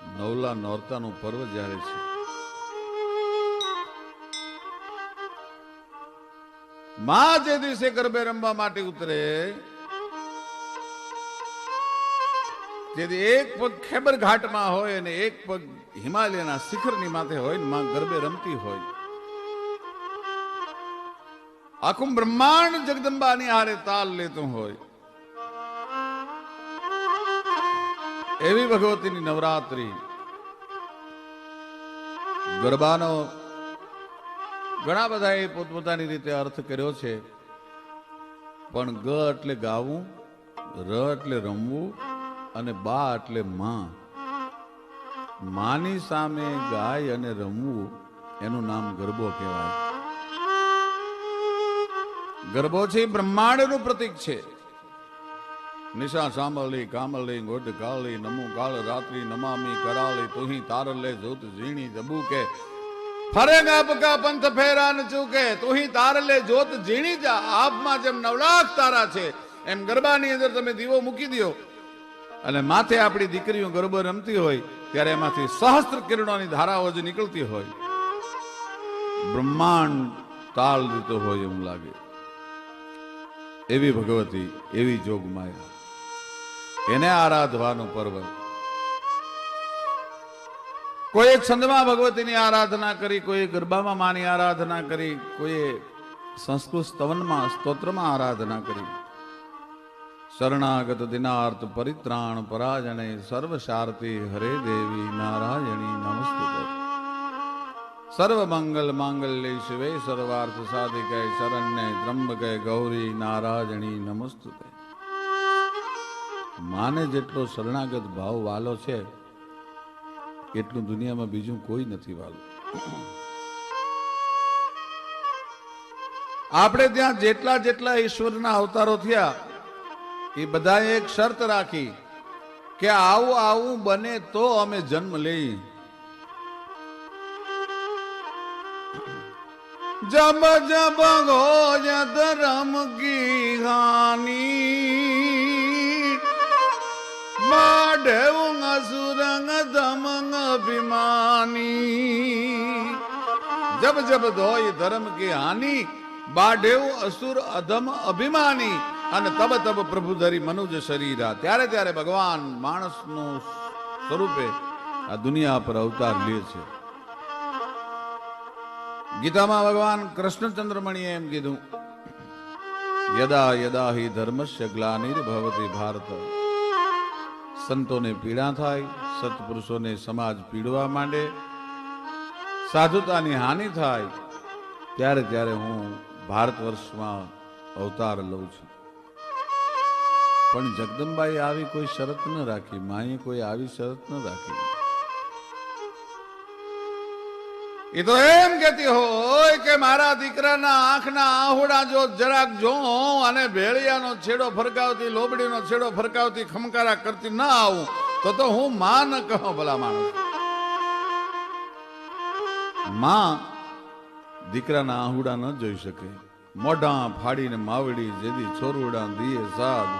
નવલા નોરતાનું પર્વ જ્યારે છે. માં જે દિવસે ગરબે રમવા માટે ઉતરે તેથી એક પગ ખેબર ઘાટમાં હોય અને એક પગ હિમાલયના શિખરની માથે હોય ને માં ગરબે રમતી હોય. આખું બ્રહ્માંડ જગદંબાની હારે તાલ લેતું હોય. એવી ભગવતીની નવરાત્રી. ગરબાનો ઘણા બધાએ પોતપોતાની રીતે અર્થ કર્યો છે. પણ ગ એટલે ગાવું, ર એટલે રમવું અને બા એટલે માં. માની સામે ગાય અને રમવું એનું નામ ગરબો કહેવાય. ગરબો છે બ્રહ્માંડનું પ્રતીક છે. નિશા સાંભળી કામલી ગોઢ કાળી, નમુ કાળ રાત્રિ, નમામી કરાળી, તુહી તારલે જોત ઝીણી જબુકે. ફરેગા પંથ ફેરાન ચૂકે, તુહી તારલે જોત ઝીણી જા, આપમાં જેમ નવલાખ તારા છે, એમ ગરબાની અંદર તમે દીવો મૂકી દો અને માથે આપણી દીકરીઓ ગરબો રમતી હોય, ત્યારે એમાંથી સહસ્ત્ર કિરણોની ધારાઓ જ નીકળતી હોય. બ્રહ્માંડ તાળ દીતો હોય એવું લાગે. એવી ભગવતી, એવી જોગમાયા એને આરાધવાનું પર્વ. કોઈ છંદમાં ભગવતીની આરાધના કરી, કોઈ ગરબામાં માની આરાધના કરી, કોઈ સંસ્કૃત સ્તવનમાં, સ્તોત્રમાં આરાધના કરી. શરણાગત દિનાર્થ પરિત્રાણ પરાજણે સર્વ શારતી હરે દેવી નારાયણી નમસ્તે સર્વ મંગલ માંગલ્ય શિવે સર્વાર્થ સાધિકે શરણ્ય ત્રંબકે ગૌરી નારાયણી નમસ્તુતે માને જેટલો શરણાગત ભાવ વાલો છે, એટલું દુનિયામાં બીજું કોઈ નથી વાલું. આપણે ત્યાં જેટલા જેટલા ઈશ્વરના અવતારો થયા, એ બધાએ એક શરત રાખી કે આવું આવું બને તો અમે જન્મ લઈ જબ જબ ગોજ ધરમ કી હાની માઢેવું અસુરંગ ધમંગ અભિમાની જબ જબ ધોય ધર્મ કી હાની બાઢેવ અસુર અધમ અભિમાની અને તબ તબ પ્રભુ ધરી મનુજ શરીરા ત્યારે ત્યારે ભગવાન માણસનું સ્વરૂપે આ દુનિયા પર અવતાર લે છે ગીતામાં ભગવાન કૃષ્ણચંદ્રમણીએ એમ કીધું યદા યદા હિ ધર્મસ્ય ગ્લાનિર્ભવતી ભારત સંતોને પીડા થાય, સત્પુરુષોને સમાજ પીડવા માંડે, સાધુતાની હાનિ થાય, ત્યારે ત્યારે હું ભારત વર્ષમાં અવતાર લઉં છું. પણ જગદંબાએ આવી કોઈ શરત ન રાખી, માએ કોઈ આવી શરત ન રાખી. એ તો એમ કેતી હોય કે મારા દીકરાના આંખના આહુડા જો જરાક જો અને ભેળિયાનો છેડો ફરકાવતી, લોબડીનો છેડો ફરકાવતી, ખમકારા કરતી ના આવું, તો તો હું માં ન કહો ભલા માણસ. માં દીકરાના આહુડા ન જોઈ શકે. મોઢા ફાડીને માવડી જેદી છોરુડા દીએ સાદ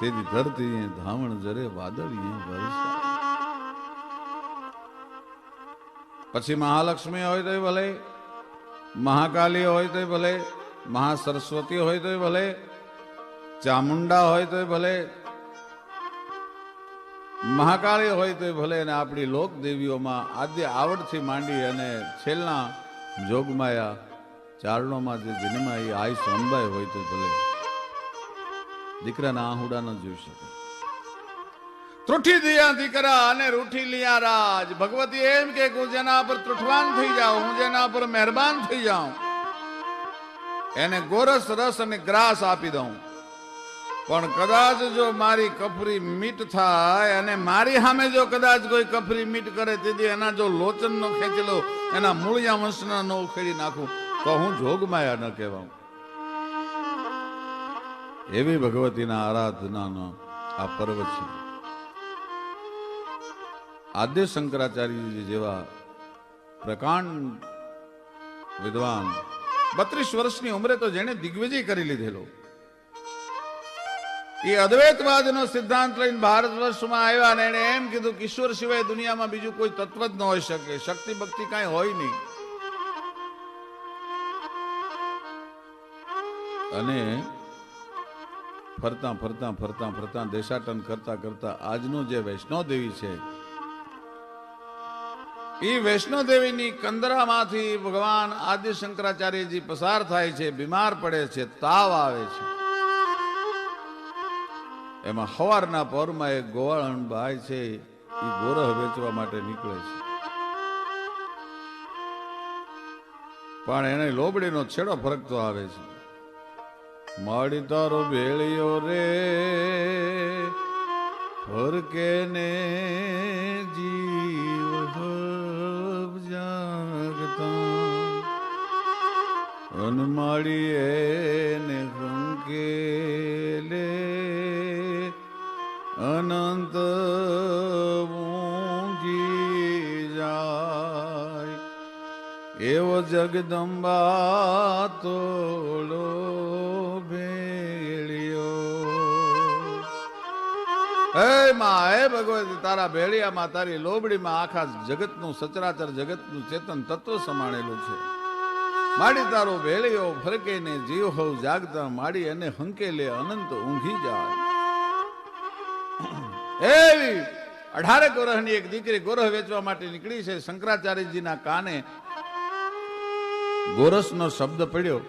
તેની ધરતી ધાવણ જરે વાદળીએ વરસા પછી મહાલક્ષ્મી હોય તો ભલે, મહાકાલી હોય તો ભલે, મહાસરસ્વતી હોય તો ભલે, ચામુંડા હોય તો ભલે, મહાકાળી હોય તો ભલે અને આપણી લોક દેવીઓમાં આદ્ય આવડથી માંડી અને છેલ્લા જોગમાયા ચારણોમાં જે જન્માઈ આયુષ અંબાઈ હોય તો ભલે. દીકરાના આહુડા ન જોઈ શકે. ત્રુઠી દિયા દીકરા અને રૂઠી લિયા રાજ. ભગવતી એમ કે, હું જેના પર ત્રુઠવાન થઈ જાઉં, હું જેના પર મહેરબાન થઈ જાઉં, એને ગોરસ, રસ અને ગ્રાસ આપી દઉં. પણ કદાચ જો મારી કફરી મીટ થાય, અને મારી સામે જો કદાચ કોઈ કફરી મીટ કરે, તેથી એના જો લોચન નો ખેંચેલો, એના મૂળિયા વંશના નો ઉખેડી નાખું, તો હું જોગમાયા ન કહેવાઉં. એવી ભગવતીના આરાધનાનો આ પર્વ છે. આદ્ય શંકરાચાર્યજી જેવા પ્રકાંડ વિદ્વાન બત્રીસ વર્ષની ઉંમરે તો જેણે દિગ્વિજય કરી લીધેલો. એ અદ્વૈતવાદનો સિદ્ધાંત લઈને ભારત વર્ષમાં આવ્યા અને એને એમ કીધું કે ઈશ્વર સિવાય દુનિયામાં બીજું કોઈ તત્વ જ ન હોઈ શકે, શક્તિ ભક્તિ કાંઈ હોય નહીં. અને ફરતા ફરતા ફરતા ફરતા દેશાટન કરતા કરતા આજનું જે વૈષ્ણવ દેવી છે એ વૈષ્ણવ દેવીની કંદરામાંથી ભગવાન આદિ શંકરાચાર્યજી પસાર થાય છે, બીમાર પડે છે, તાવ આવે છે. એમાં સવારના પરમાં એક ગોવાળણ ભાઈ છે એ ગોરહ વેચવા માટે નીકળે છે. પણ એને લોબડીનો છેડો ફરકતો આવે છે. માડી તારો ભેળિયો રે, ફરકે ને જીવ જાગતા અનમાળી એને કંકેલે અનંત ઊંઘી જાય. એવો જગદંબા તોલો હે માં હે ભગવતી તારા ભેળિયામાં, તારી લોબડીમાં આખા જગતનું સચરાચર, જગતનું ચેતન તત્વ સમાણેલું છે. માડી તારો ભેળિયો ફરકે ને જીવ હોવ જાગતા, માડી અને હંકેલે અનંત ઊંઘી જાય. એવી અઢારેક વર્ષની એક દીકરી ગોરહ વેચવા માટે નીકળી છે, શંકરાચાર્યજીના કાને ગોરસનો શબ્દ પડ્યો.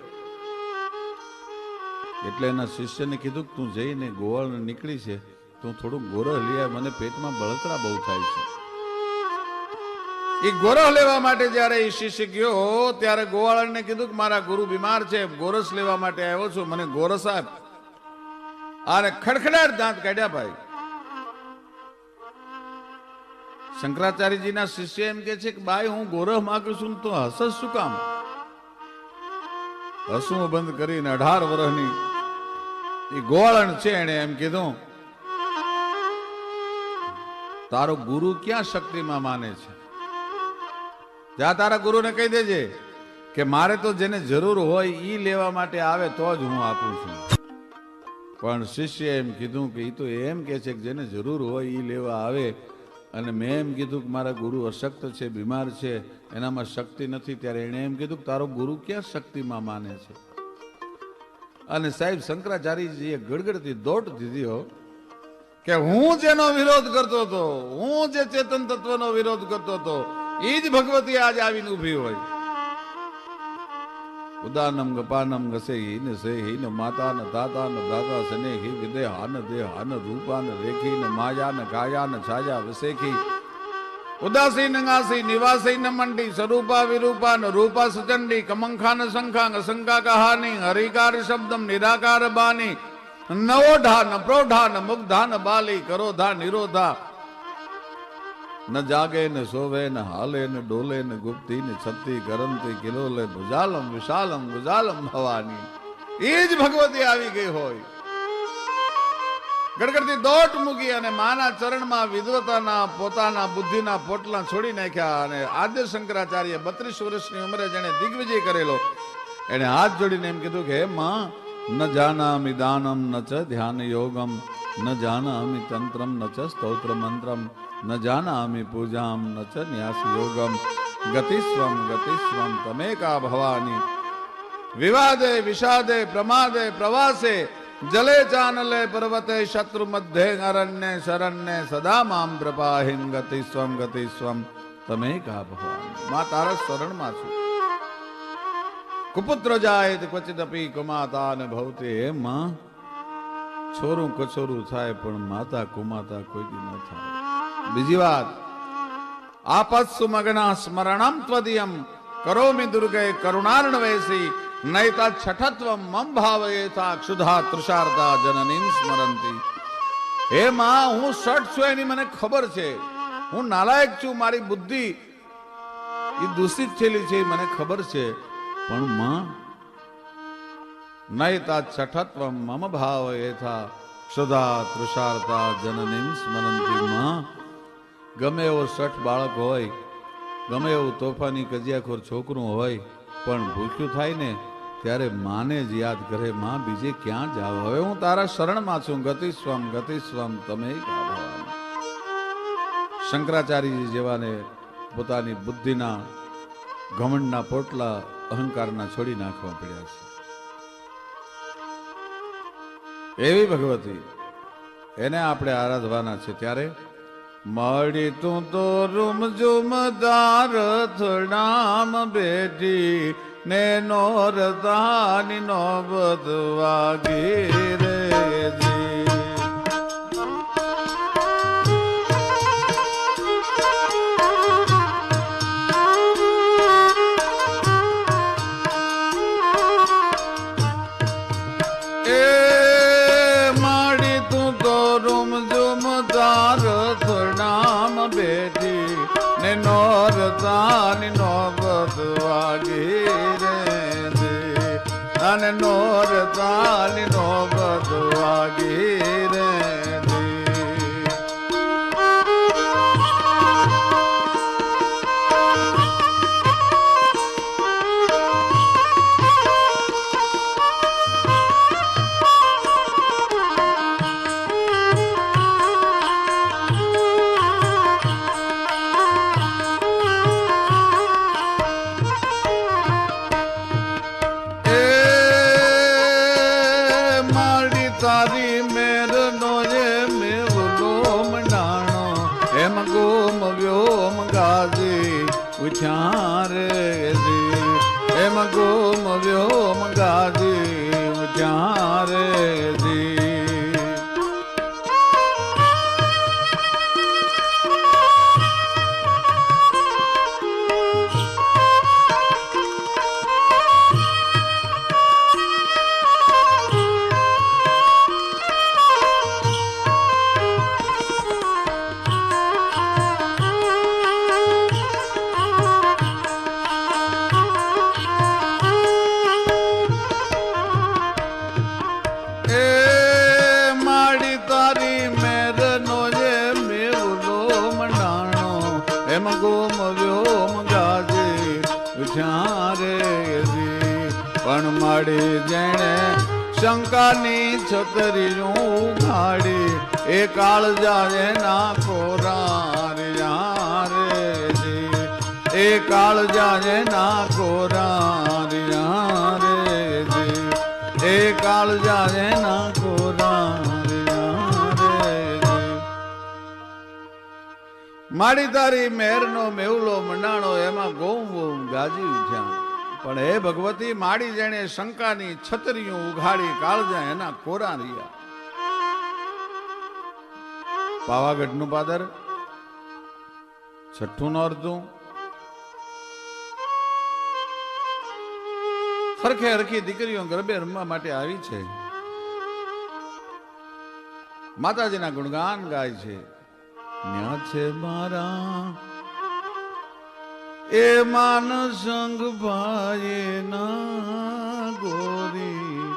એટલે એના શિષ્યને કીધું તું જઈને ગોવાળ નીકળી છે. તું થોડું ગોરહ લઈ મને પેટમાં બળતરા બહુ થાય છે. એ ગોરહ લેવા માટે જ્યારે શિષ્ય ગયો, ત્યારે ગોવાળને કીધું કે મારા ગુરુ બીમાર છે ગોરસ લેવા માટે આવ્યો છું. મને ગોરસ આપ આને ખડખડાટ દાંત કાઢ્યા ભાઈ. શંકરાચાર્યજીના શિષ્ય એમ કે છે કે, બાઈ, હું ગોરહ માગું છું તો હસસ શું કામ? હસવું બંધ કરીને અઢાર વર્ષની એ ગોવાળણ છે એને એમ કીધું. તારો ગુરુ ક્યાં શક્તિમાં માને છે? જા તારા ગુરુને કહી દેજે કે મારે તો જેને જરૂર હોય એ લેવા માટે આવે તો જ હું આપું છું. પણ શિષ્ય એમ કીધું કે એ તો એમ કે છે કે જેને જરૂર હોય એ લેવા આવે. અને મેં એમ કીધું કે મારા ગુરુ અશક્ત છે, બીમાર છે, એનામાં શક્તિ નથી, ત્યારે એણે એમ કીધું કે તારો ગુરુ ક્યાં શક્તિમાં માને છે? અને સાહેબ શંકરાચાર્યજીએ ગડગડતી દોટ દીધી હો. કે હું જેનો વિરોધ કરતો હતો, હું જે ચેતન તત્વનો વિરોધ કરતો હતો એ જ ભગવતી આજે આવીને ઊભી હોય. ઉદાનમ ગપાનમ ગસે હિન સે હિન માતા ન દાતા ન દાતા સને હિ વિદે હાન દે હાન રૂપા ન રેખી ન માયા ન કાયા ન છાયા વસેખી. ઉદાસી નંગાસી નિવાસી ન મંડી સ્વરૂપા વિરૂપા ન રૂપા સુચંડી કમંખા ન શંખા અસંકા કહાની હરિકાર શબ્દમ નિરાકાર બાની નવોઢા ન પ્રોઢા ન મુગ્ધા ન બાલી કરોધા નિરોધા ન જાગે ને સોવે ને હાલે ને ડોલે ને ગુપ્તી ને છત્તી ગરમતી કિલોલે ભુજાલમ વિશાલમ ગુજાલમ ભવાની એ જ ભગવતી આવી ગઈ હોય। ગડગડતી દોટ મૂકી અને માના ચરણમાં વિદ્વતાના, પોતાના બુદ્ધિના પોટલા છોડી નાખ્યા અને આદ્ય શંકરાચાર્ય બત્રીસ વર્ષની ઉંમરે જેને દિગ્વિજય કરેલો એને હાથ જોડીને એમ કીધું કે, હે માં ન જાનામિ દાનમ ન ચ ધ્યાન યોગમ ન જાનામિ તંત્રમ ન ચ સ્તોત્ર મંત્રમ ન જાનામિ પૂજામ ન ચ ન્યાસ યોગમ ગતિસ્વમ ગતિસ્વમ તમેકા ભવાની વિવાદે વિષાદે પ્રમાદે પ્રવાસે જલે ચાનલે પર્વતે શત્રુ મધ્યે અરણ્ય શરણ્ય સદા મામ પ્રપાહિમ ગતિસ્વમ ગતિસ્વમ તમે કા ભગવાન મા તારા શરણમાં છું કુપુત્ર જાય અપી કુમાતા ને ભવતે હે માં. છોરું કછોરું થાય પણ માતા કુમાતા કોઈ દી ન થાય. બીજી વાત, આપત્સુ મગના સ્મરણમ ત્વદિયમ. કરોમિ દુર્ગે કરુણાર્ણવેસી નૈતા છઠત્વ મમ ભાવયેતા ક્ષુધા તૃષાર્તા જનનીમ સ્મરંતી. હે માં, હું શઠ છું એની મને ખબર છે. હું નાલાયક છું, મારી બુદ્ધિ. એ દૂષિત થયેલી છે મને ખબર છે. પણ માં નૈતા છઠત્વ મમ એથા ક્ષુધા તૃષાર્તા જનની સ્મરંતી માં. ગમે એવો સઠ બાળક હોય, ગમે એવું તોફાની કજિયાખોર છોકરું હોય, પણ ભૂખ્યું થાય ને, ત્યારે માને જ યાદ કરે, માં, બીજે ક્યાં જાવ? હવે હું તારા શરણમાં છું. ગતિ સ્વમ ગતિ તમે શંકરાચાર્યજી જેવાને પોતાની બુદ્ધિના ઘમંડના પોટલા અહંકારના છોડી નાખવા પડ્યા છે. એવી ભગવતી, એને આપણે આરાધવાના છે ત્યારે મળી તું તો રૂમ ઝુમ દારથ નામ બેઠી, ને નોરતાની નો બધવાગી રે જી એ કાળ જાય ના કોરા રે જી. એ કાળ જાણે ના કોરા રે માડી તારી મેરનો મેવલો મંડાણો એમાં ગોમ ગોમ ગાજી ઉઠ્યા. પણ હે ભગવતી, માડી જેણે શંકાની છતરીયું ઉઘાડી કાળજા એના કોરા રહ્યા પાવાગઢનું પાદર, છઠ્ઠું નું હરખે હરખી દીકરીઓ ગરબે રમવા માટે આવી છે. માતાજીના ગુણગાન ગાય છે. ન્યા છે મારા. એ માન સંગ ભાઈ ના ગોરી.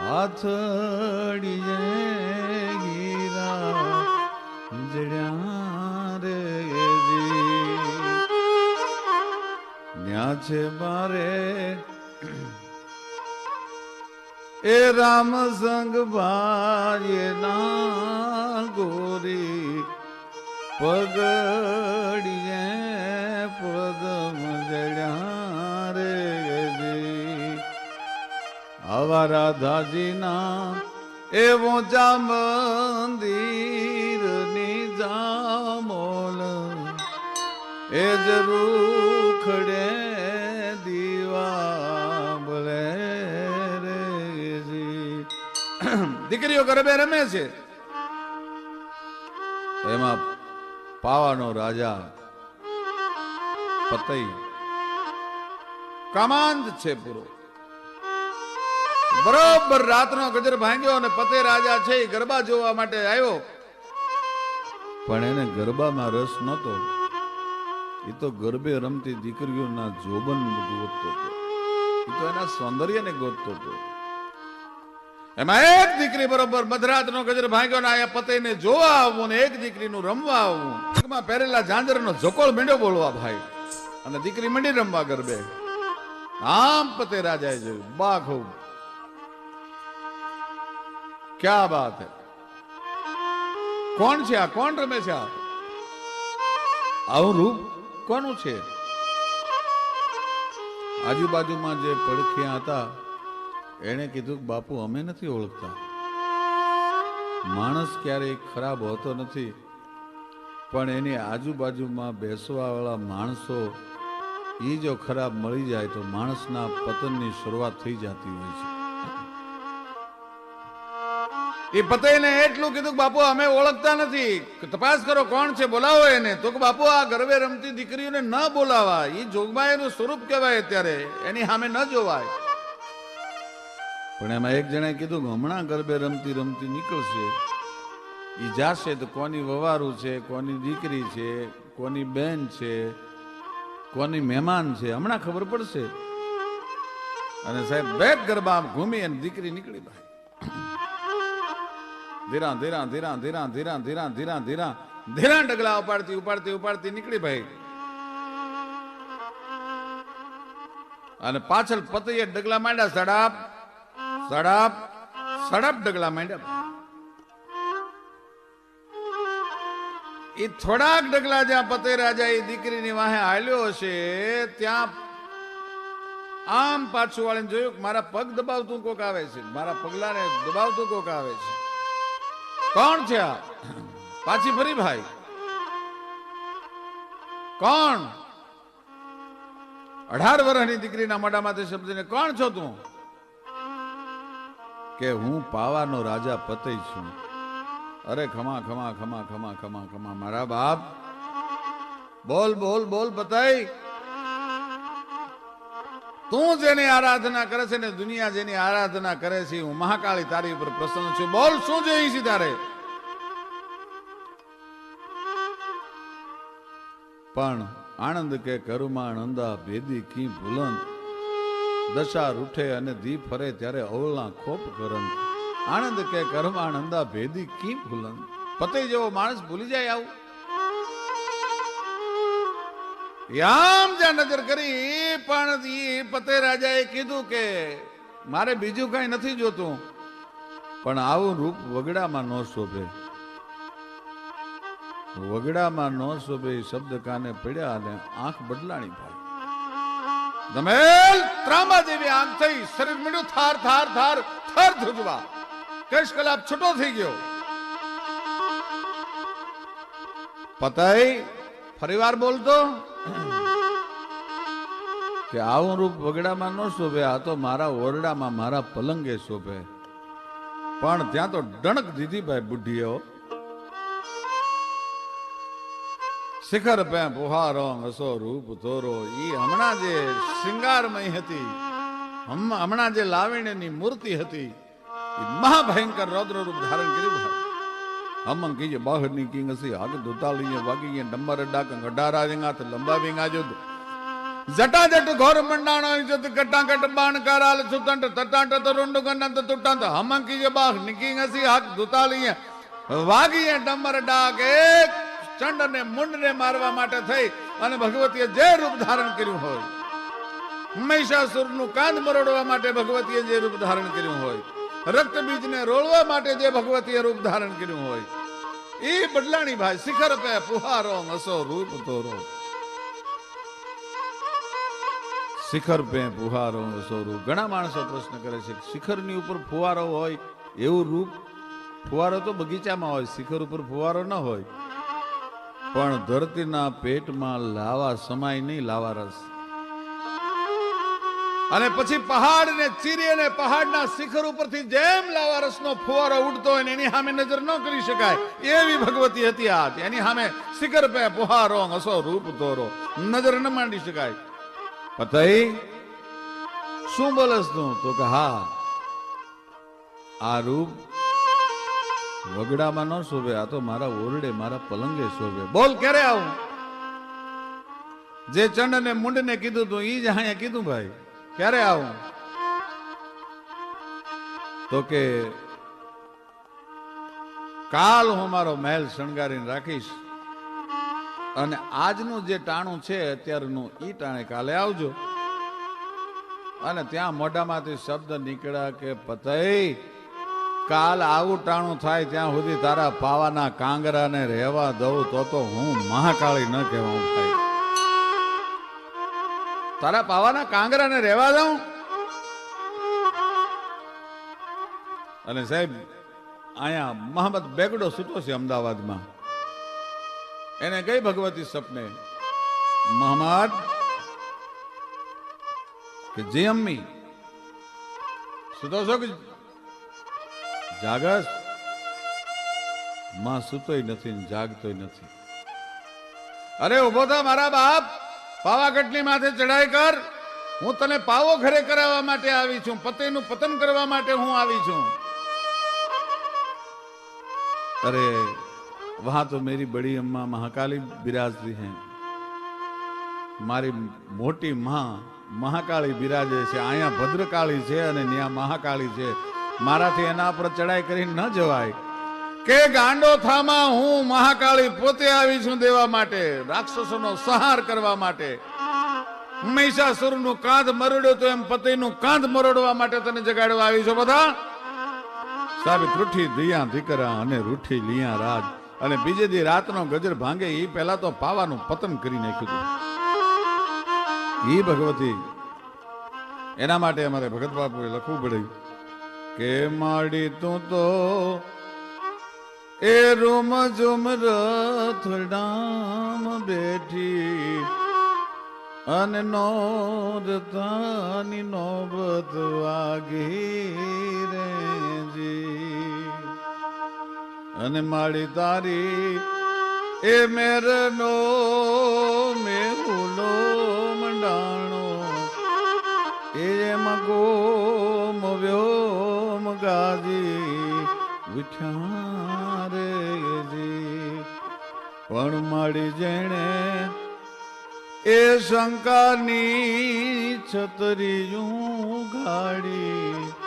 હાથડી ગીરા. જડ્યા રે ન્યા છે મારે એ રામ સંગ ભાર્ય ના ગોરી, પગડીએ પદમ જડ્યા રે આવા રાધાજીના એ મોચા મંદિરની જામોલ, એ જરૂર ખડે દીકરીઓ ગરબે રમે છે. એમાં પાવાનો રાજા પતઈ. કામાંત છે પૂરો. બરોબર રાતનો ગજર ભાંગ્યો અને પતે રાજા છે એ ગરબા જોવા માટે આવ્યો. પણ એને ગરબામાં રસ નહોતો. એ તો ગરબે રમતી દીકરીઓના જોબન ગોતતો હતો. એ તો એના સૌંદર્યને ગોતતો હતો. એમાં એક દીકરી બરોબર મધરાતનો ગજર ભાંગ્યો ને આયા પતિને જોવા આવવું ને એક દીકરીનું રમવા આવવું પગમાં પહેરેલા ઝાંઝરનો ઝકોળ મીંડો બોલવા ભાઈ. અને દીકરી મંડી રમવા ગરબે. આમ પતે રાજાએ જોયું બા ખૂબ ક્યા બાત હે? કોણ છે આ? કોણ રમે છે આ? આવું રૂપ કોનું છે? આજુબાજુમાં જે પડખિયા હતા એણે કીધું કે બાપુ, અમે નથી ઓળખતા. માણસ ક્યારેય ખરાબ હોતો નથી, પણ એની આજુબાજુમાં બેસવાવાળા માણસો એ જો ખરાબ મળી જાય તો માણસના પતનની શરૂઆત થઈ જતી હોય છે. એ પતેને એટલું કીધું કે બાપુ, અમે ઓળખતા નથી. તપાસ કરો કોણ છે, બોલાવો એને. તો કે બાપુ, આ ગરબે રમતી દીકરીઓને ન બોલાવા એ જોગમાયાનું સ્વરૂપ કહેવાય અત્યારે. એની સામે ન જોવાય. પણ એમાં એક જણાએ કીધું કે હમણાં ગરબે રમતી રમતી નીકળશે. એ જાશે તો કોની વવારું છે, કોની દીકરી છે, કોની બેન છે, કોની મહેમાન છે, હમણાં ખબર પડશે. અને સાહેબ બે ગરબા ઘૂમી અને દીકરી નીકળી ભાઈ ધીરા ધીરા ધીરા ધીરા ધીરા ધીરા ધીરા ધીરા ધીરા ડગલા ઉપાડતી ઉપાડતી ઉપાડતી નીકળી ભાઈ. અને પાછળ પતિએ ડગલા માંડ્યા સડાપ સડાપ, સડપ ડગલા માંડ્યા એ થોડાક ડગલા જ્યાં પતે રાજા એ દીકરીની વાહે હાલ્યો હશે, ત્યાં આમ પાછું વાળીને જોયું કે મારા પગ દબાવતું કોક આવે છે. મારા પગલાને દબાવતું કોક આવે છે. કોણ છે પાછી ફરી ભાઈ. કોણ? અઢાર વર્ષની દીકરીના મોઢામાંથી શબ્દને કોણ છો તું? કે હું પાવાનો રાજા પતે છું. અરે ખમા ખમા ખમા ખમા ખમા ખમા, મારા બાપ. બોલ બોલ બોલ બતાઈ. તું જેની આરાધના કરે છે ને દુનિયા જેની આરાધના કરે છે, હું મહાકાળી તારી ઉપર પ્રસન્ન છું. બોલ, શું જોઈ છે તારે પણ આનંદ કે કરુમા નંદા ભેદી કી ભૂલંત. દશા રૂઠે અને દી ફરે ત્યારે અવળના ખોપ કરમ આનંદ કે કર્માનંદા ભેદી કી ભૂલન? પતે જેવો માણસ ભૂલી જાય આવું. યામ જ્યાં નજર કરી, પણ એ પતે રાજાએ કીધું કે, મારે બીજું કઈ નથી જોતું. પણ આવું રૂપ વગડામાં ન શોભે. વગડામાં ન શોભે શબ્દ કાને પડ્યા અને આંખ બદલાણી ભાઈ ત્રામા જેવી આંખ થઈ શરીર મળ્યું થાર થાર થાર, થર ધ્રુજવા કશ કલાપ છૂટો થઈ ગયો. પતાઈ ફરીવાર બોલતો, કે આવું રૂપ વગડામાં ન શોભે, આ તો મારા ઓરડામાં મારા પલંગે શોભે. પણ ત્યાં તો ડણક દીધી ભાઈ બુઢીઓ. શિખર પે બુહારો હસો રૂપ તોરો ઈ હમણાં જે શૃંગારમય હતી હમ- હમણાં જે લાવણ્યની મૂર્તિ હતી ઈ મહાભયંકર રૌદ્ર રૂપ ધારણ કર્યું ભાઈ હમં કીજે બહારની કિંગ હસી આગ દુતાલી વાગી ડંબર ડાક ગઢારા જંગાત લંબા વિંગા જો જટાજટ ઘોર મંડાણો જત કટાકટ બાણ કરાલ સુતંટ તટાટ તરુંડ ગનંત તુટંત હમં કીજે બાહ નિકિંગ હસી હાક દુતાલી વાગી ડંબર ડાક એક ચંડ ને મુંડ ને મારવા માટે થઈ અને ભગવતીએ જે રૂપ ધારણ કર્યું હોય, મહિષાસુરનું કાંદ મરોડવા માટે ભગવતીએ જે રૂપ ધારણ કર્યું હોય રક્ત બીજને રોળવા માટે જે ભગવતીએ રૂપ ધારણ કર્યું હોય એ બદલાણી ભાઈ શિખર પે પુહારો મસો રૂપ તોરો. શિખર પે પુહારો મસો રૂપ. ઘણા માણસો પ્રશ્ન કરે છે, શિખરની ઉપર ફુવારો હોય એવું રૂપ? ફુવારો તો બગીચામાં હોય, શિખર ઉપર ફુવારો ન હોય. પણ ધરતીના પેટમાં લાવા સમાય નહીં, લાવા રસ. અને પછી પહાડ ને ચીરી અને પહાડના શિખર ઉપરથી જેમ લાવા રસનો ફુવારો ઉડતો હોય એની સામે નજર ન કરી શકાય. એવી ભગવતી હતી આ એની સામે શિખર પે પુહારો, હસો રૂપ તોરો નજર ન માંડી શકાય. પતઈ શું બોલસ તું? તો કે, હા, આ રૂપ વગડામાં ન શોભે, આ તો મારા ઓરડે, મારા પલંગે શોભે. બોલ, ક્યારે આવું? જે ચંડ ને મુંડ ને કીધું તું, ઈ જ અહીંયા કીધું ભાઈ. ક્યારે આવું? તો કે, કાલ હું મારો મહેલ શણગારીને રાખીશ અને આજનું જે ટાણું છે, અત્યારનું ઈ ટાણે કાલે આવજો. અને ત્યાં મોઢામાંથી શબ્દ નીકળ્યા કે પતઈ કાલ આવું ટાણું થાય ત્યાં સુધી તારા પાવાના કાંગરાને રહેવા દઉં તો તો હું મહાકાળી ન કહેવાઉં થાય તારા પાવાના કાંગરાને રહેવા દઉં? અને સાહેબ, અહીંયા મહમદ બેગડો સૂતો છે અમદાવાદમાં. એને કઈ ભગવતી સપને? મહમદ, કે જે અમ્મી? સૂતો છો કે જાગસમાં સૂતોય નથી જાગતોય નથી. અરે ઊભો થા મારા બાપ. પાવાગઢની માથે ચઢાઈ કર. હું તને પાવો ઘરે કરાવવા માટે આવી છું. પતિનું પતન કરવા માટે હું આવી છું. અરે, વહાં તો મેરી બડી અમ્મા મહાકાલી બિરાજતી હૈ. મારી મોટી માં મહાકાળી બિરાજે છે. અહીંયા ભદ્રકાળી છે અને ત્યાં મહાકાળી છે. મારાથી એના પર ચડાઈ કરીને ન જવાય. કે ગાંડો થામા હું મહાકાળી પોતે આવી છું દેવા માટે, રાક્ષસોનો સંહાર કરવા માટે. મહિષાસુરનું કાંધ મરડ્યો તો એમ પતિનું કાંધ મરડવા માટે તને જગાડવા આવી છો બધા? સાહેબ, રૂઠી દિયા દીકરા અને રૂઠી લિયા રાજ. અને બીજે દી રાતનો ગજર ભાંગે એ પહેલા તો પાવાનું પતન કરી નાખ્યું હતું. ઈ ભગવતી, એના માટે અમારે ભગત બાપુએ લખવું પડ્યું કે માડી તું તો એ રૂમ ઝુમ રથડામ બેઠી. અને નોરતાની નોબત વાગી રેજી. અને માળી તારી એ મેરનો મેહુલો મંડાણો. એ મગોમ રાજી વિખ્યારે પણ મળી જેણે એ શંકાની છતરીયું ગાડી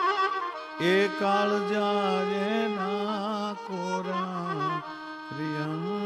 એ કાળ જાજે ના કોરા રિયા